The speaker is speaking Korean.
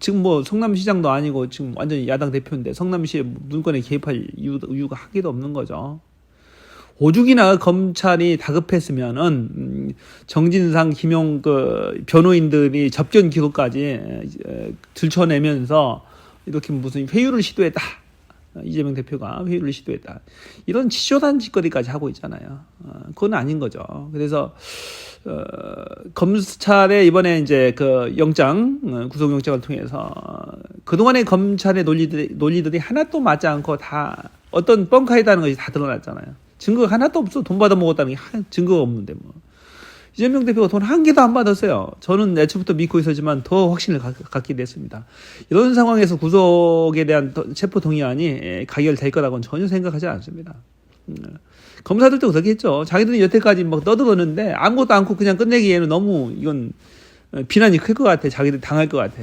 지금 뭐 성남시장도 아니고 지금 완전히 야당 대표인데 성남시의 문건에 개입할 이유, 이유가 한 개도 없는 거죠. 오죽이나 검찰이 다급했으면은 음, 정진상, 김용 그 변호인들이 접견 에, 들춰내면서 이렇게 무슨 회유를 시도했다. 이재명 대표가 회유를 시도했다. 이런 치졸한 짓거리까지 하고 있잖아요. 어, 그건 아닌 거죠. 그래서 어, 검찰의 이번에 이제 그 영장 어, 구속영장을 통해서 그동안의 검찰의 논리들이, 논리들이 하나도 맞지 않고 다 어떤 뻥카이다는 것이 다 드러났잖아요. 증거가 하나도 없어. 돈 받아 먹었다는 게 하- 증거가 없는데 뭐. 이재명 대표가 돈 한 개도 안 받았어요. 저는 애초부터 믿고 있었지만 더 확신을 가- 갖게 됐습니다. 이런 상황에서 구속에 대한 더- 체포 동의안이 예, 가결될 거라고는 전혀 생각하지 않습니다. 음, 검사들도 그렇게 했죠. 자기들이 여태까지 막 떠들었는데 아무것도 않고 그냥 끝내기에는 너무 이건 어, 비난이 클 것 같아. 자기들 당할 것 같아.